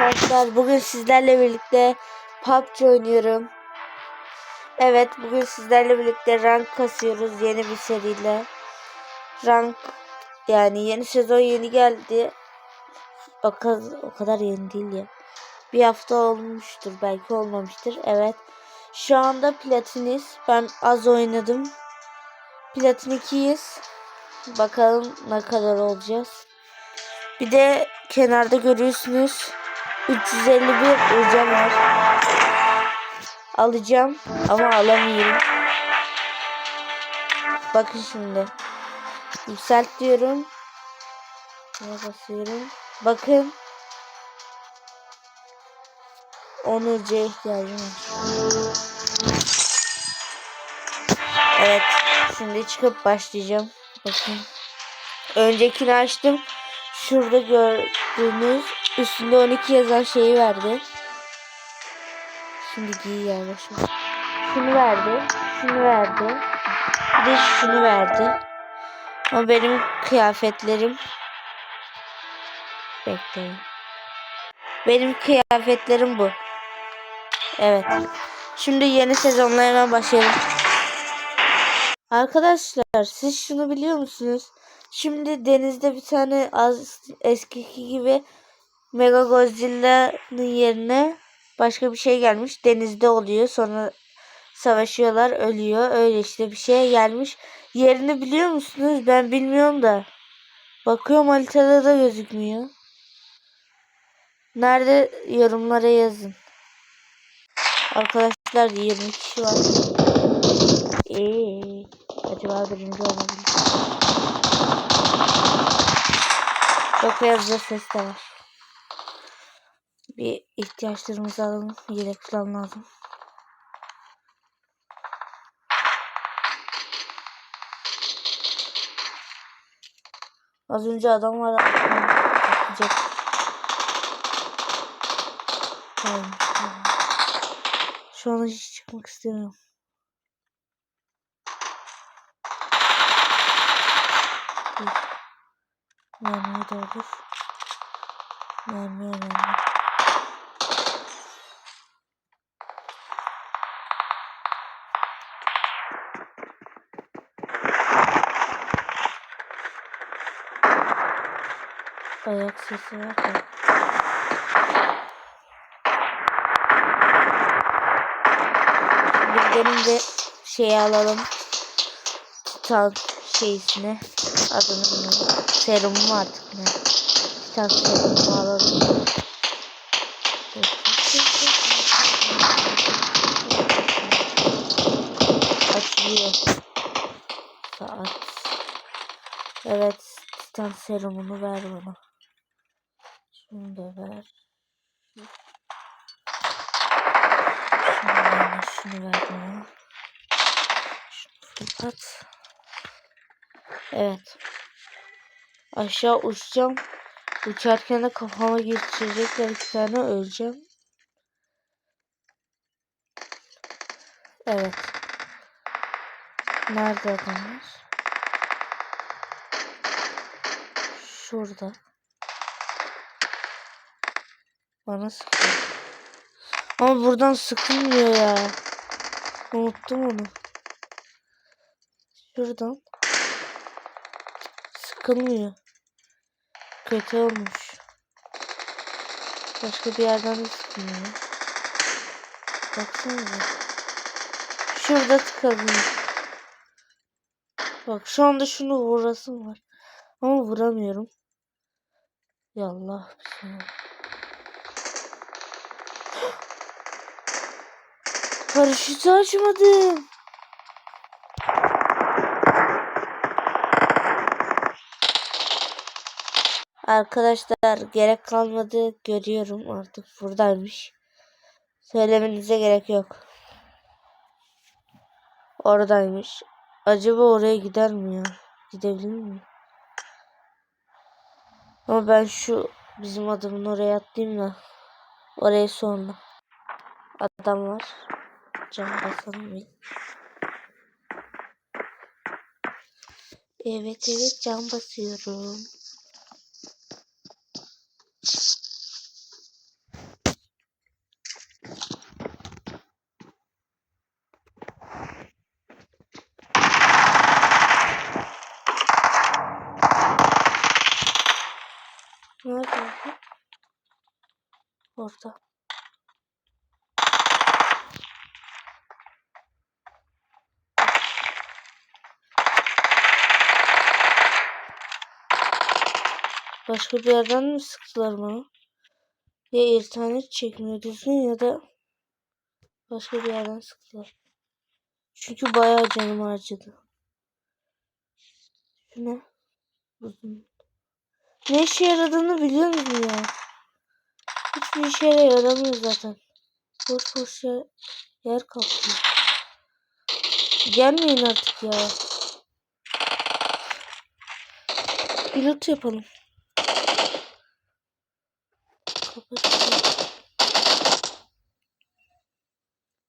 arkadaşlar. Bugün sizlerle birlikte PUBG oynuyorum. Evet bugün sizlerle birlikte rank kasıyoruz yeni bir seriyle. Rank yani yeni sezon yeni geldi. O kadar, o kadar yeni değil ya. Bir hafta olmuştur belki olmamıştır. Evet. Şu anda platiniz. Ben az oynadım. Platin 2'yiz. Bakalım ne kadar olacağız. Bir de kenarda görüyorsunuz 351 hocam var. Alacağım ama alamıyorum. Bakın şimdi. Yükselt diyorum. Buna basıyorum. Bakın. 10 ucuya ihtiyacım var. Evet. Şimdi çıkıp başlayacağım. Bakın. Öncekini açtım. Şurada gördüğünüz üstünde 12 yazan şeyi verdi. Şimdi giy yerleşim. Şunu verdi. Şunu verdi. Bir de şunu verdi. Ama benim kıyafetlerim Bekleyin. Benim kıyafetlerim bu. Evet. Şimdi yeni sezonla hemen başlayalım. Arkadaşlar siz şunu biliyor musunuz? Şimdi denizde bir tane az eskiki gibi Mega Godzilla'nın yerine başka bir şey gelmiş. Denizde oluyor. Sonra savaşıyorlar, ölüyor. Öyle işte bir şey gelmiş. Yerini biliyor musunuz? Ben bilmiyorum da. Bakıyorum haritada da gözükmüyor. Nerede yorumlara yazın. Arkadaşlar 20 kişi var. Eee, acaba birinci olabilir. Çok fazla ses de var. Bir ihtiyaçlarımızı alalım. Yelek falan lazım. Az önce adam var. Şu an hiç çıkmak istemiyorum. Mermiyi doldur. Mermi önemli. Ayak sesi var da. Şimdi benim de şeyi alalım. Titan şeysine. Adını bilmiyorum. Serumu mu artık ne? Titan serumu alalım. Açılıyor. Saat. Evet. Titan serumunu ver bana. Şunu da ver. Şunu ver, şunu ver bana. Şunu fırlat. Evet. Aşağı uçacağım. Uçarken de kafama geçirecekler iki tane öleceğim. Evet. Nerede adamlar? Şurada. Bana sıkıyor. Ama buradan sıkılmıyor ya. Unuttum onu. Şuradan. Sıkılmıyor. Kötü olmuş. Başka bir yerden de sıkılmıyor. Baksanıza. Şurada tıkanıyor. Bak şu anda şunu vurasım var. Ama vuramıyorum. Yallah bismillah. Paraşütü açmadım. Arkadaşlar gerek kalmadı. Görüyorum artık buradaymış. Söylemenize gerek yok. Oradaymış. Acaba oraya gider mi ya? Gidebilir mi? Ama ben şu bizim adamın oraya atlayayım da. Oraya sonra. Adam var. Cam basalım. Evet evet cam basıyorum. Ne oldu? Orada. Başka bir yerden mi sıktılar bana? Ya internet çekmiyor düzgün ya da başka bir yerden sıktılar. Çünkü bayağı canım harcadı. Şu ne? Uzun. Ne işe yaradığını biliyor musun ya? Hiçbir işe yaramıyor zaten. Boş boş yer, yer kaplıyor. Gelmeyin artık ya. Pilot yapalım. Kapat.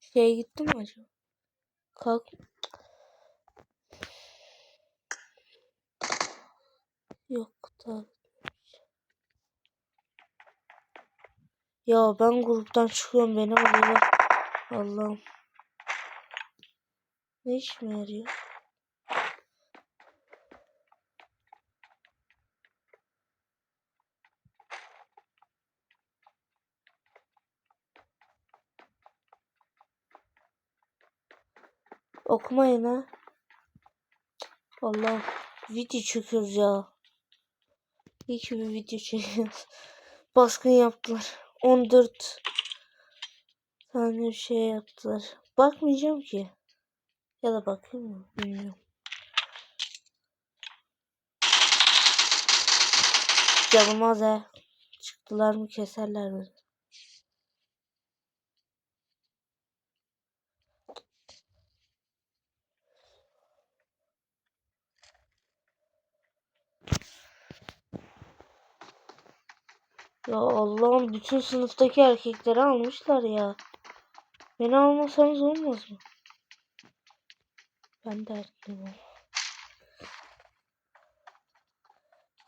Şeye gitti mi acaba? Kalk. Yok da. Ya ben gruptan çıkıyorum beni alıyorlar. Allah'ım. Ne işime yarıyor? Okumayın ha. Allah video çekiyoruz ya. İyi ki bir video çekiyoruz. Baskın yaptılar. 14 tane bir şey yaptılar. Bakmayacağım ki. Ya da bakayım mı? Bilmiyorum. Canım az ha. Çıktılar mı keserler mi? Ya Allah'ım bütün sınıftaki erkekleri almışlar ya. Beni almasanız olmaz mı? Ben dertliyim ama.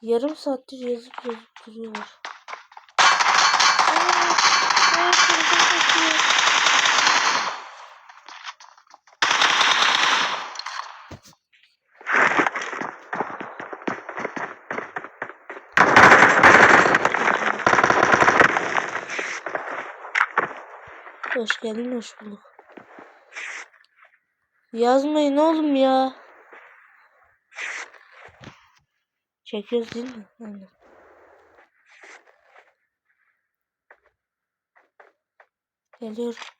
Yarım saattir yazıp yazıp duruyorlar. Aa, aa, kırdım kaçıyor. Hoş geldin, hoş bulduk. Yazmayın oğlum ya. Çekiyoruz değil mi? Aynen. Geliyorum.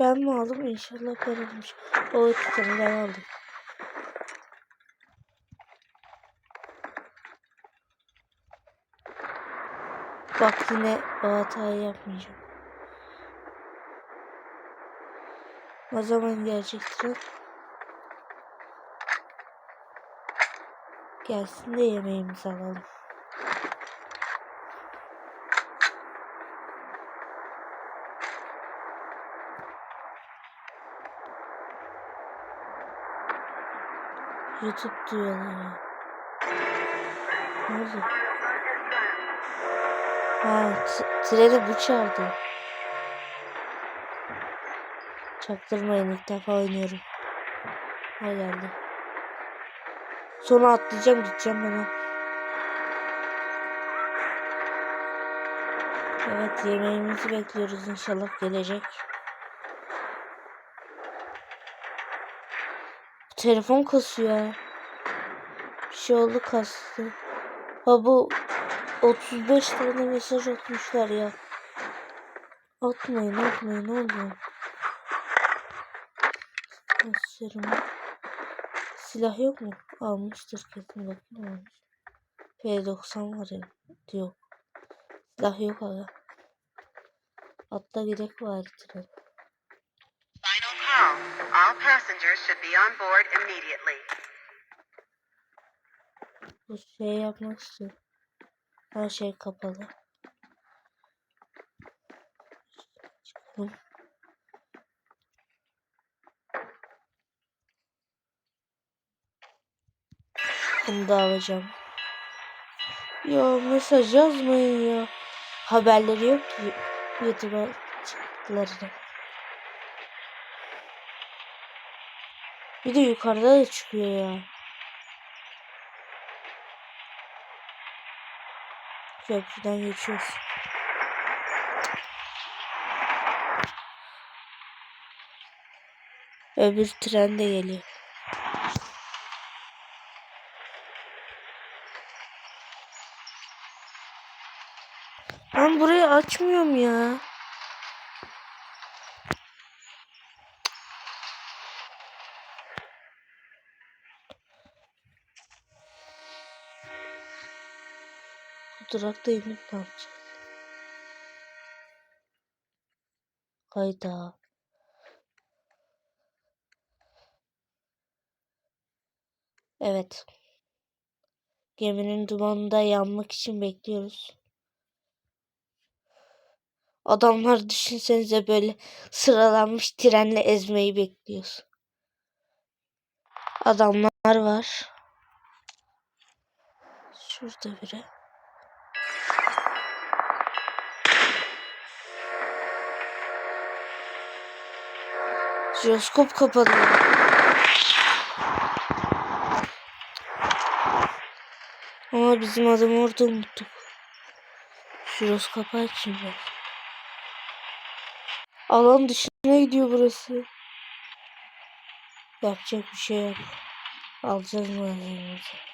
Ben mi aldım? İnşallah ben almış. O iki tane ben aldım. Bak yine o hatayı yapmayacağım. Ne zaman gelecek tren? Gelsin de yemeğimizi alalım. YouTube diyorlar ya. Ne oldu? Ha, treni bu çağırdı. Çaktırmayın ilk defa oynuyorum. Ha geldi. Sonra atlayacağım gideceğim bana. Evet yemeğimizi bekliyoruz inşallah gelecek. Telefon kasıyor. Bir şey oldu kastı. Ha bu 35 tane mesaj atmışlar ya. Atmayın atmayın oğlum. Gösterim. Silah yok mu? Almıştır kesin almış. P90 var ya. Yok. Silah yok aga. Atla gerek var tren. Passengers should be on board immediately. Bu şey yapmak istiyorum. Her şey kapalı. Bunu. Bunu da alacağım. Ya mesaj yazmayın ya. Haberleri yok ki YouTube'a çıktıklarını. Bir de yukarıda da çıkıyor ya. Köprüden geçiyoruz. Öbür tren de geliyor. Ben burayı açmıyorum ya. Bu durakta inip ne yapacağız? Hayda. Evet. Geminin dumanında yanmak için bekliyoruz. Adamlar düşünsenize böyle sıralanmış trenle ezmeyi bekliyoruz. Adamlar var. Şurada biri. Jiroskop kapalı. Ama bizim adamı orada unuttuk. Jiroskopu açayım ben. Alan dışına gidiyor burası. Yapacak bir şey yok. Alacağız malzememizi.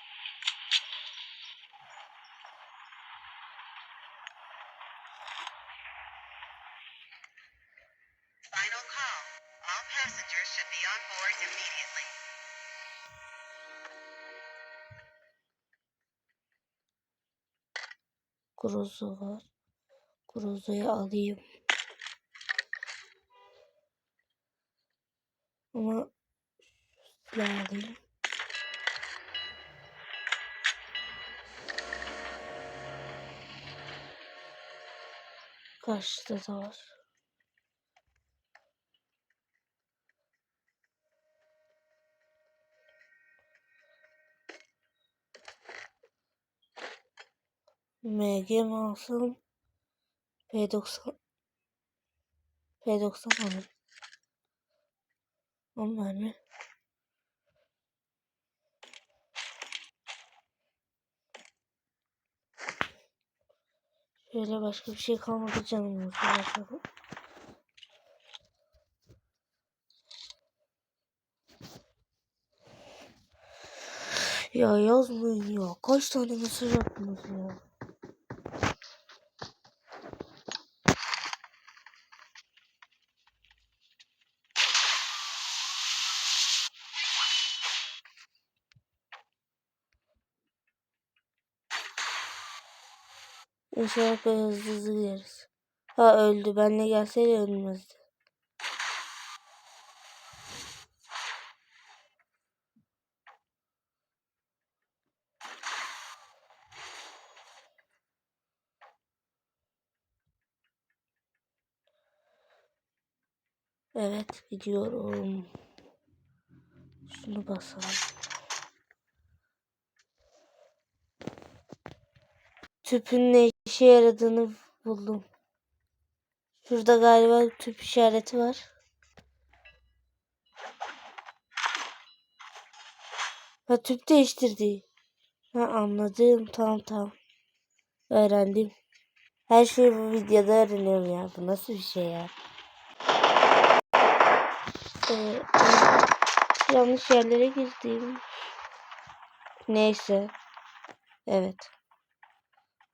Grozo var. Grozo'yu alayım. Ama silah alayım. Karşıda da var. MG mi alsam? P90 P90 alırım. Onlar mı? Şöyle başka bir şey kalmadı canım yok. Ya yazmayın ya. Kaç tane mesaj attınız ya. İnşallah böyle hızlı hızlı gideriz. Ha öldü. Benle gelseydi ölmezdi. Evet gidiyorum. Şunu basalım. Tüpün ne işe yaradığını buldum. Şurada galiba tüp işareti var. Ha tüp değiştirdi. Ha anladım. Tamam tamam. Öğrendim. Her şeyi bu videoda öğreniyorum ya. Bu nasıl bir şey ya? Ee, yanlış yerlere girdim. Neyse. Evet.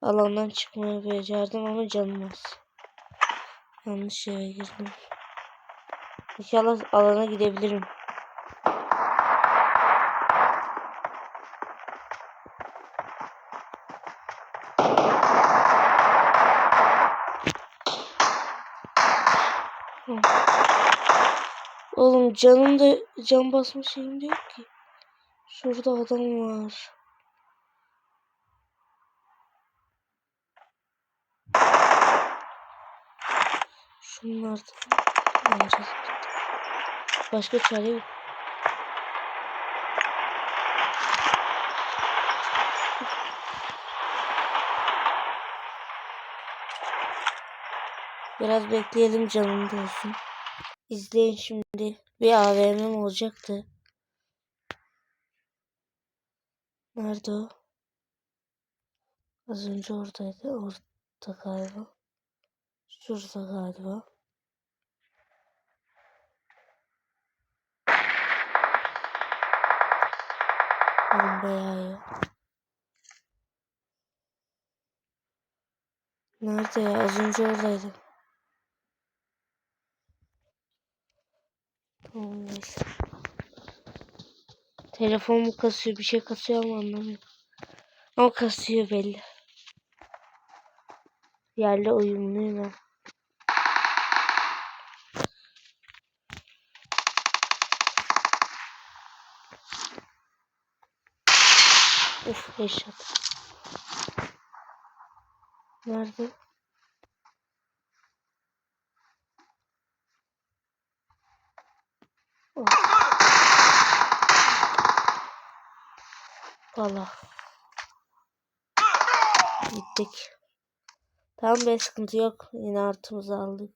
Alandan çıkmayı becerdim ama canım az. Yanlış yere girdim. İnşallah alana gidebilirim. Oğlum canım da can basma şeyim yok ki. Şurada adam var. Şunlardan. Başka çare yok. Biraz bekleyelim canım olsun. İzleyin şimdi. Bir AVM'm olacaktı. Nerede o? Az önce oradaydı. Orada galiba. Şurada galiba. Bomba yağıyor. Nerede ya? Az önce oradaydı. Tamam neyse. Telefon mu kasıyor? Bir şey kasıyor ama anlamıyorum. Ama kasıyor belli. Yerle uyumluyum ben. Uf headshot. Nerede? Oh. Valla. Gittik. Tamam be sıkıntı yok. Yine artımızı aldık.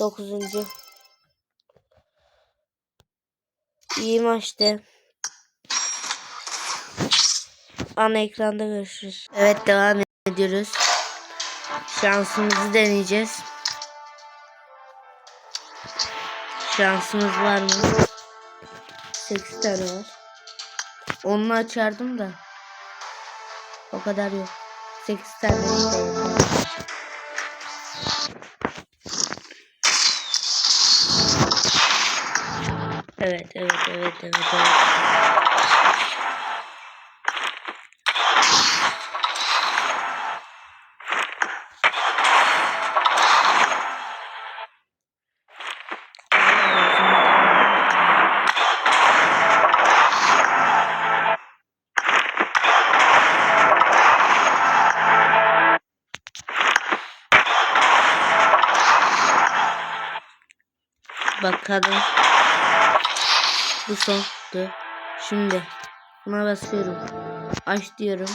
Dokuzuncu. İyi maçtı. Ana ekranda görüşürüz. Evet devam ediyoruz. Şansımızı deneyeceğiz. Şansımız var mı? 8 tane var. Onu açardım da. O kadar yok. 8 tane işte. yani. Evet, evet, evet, evet, evet. Bakalım. Bu sondu. Şimdi buna basıyorum. Aç diyorum.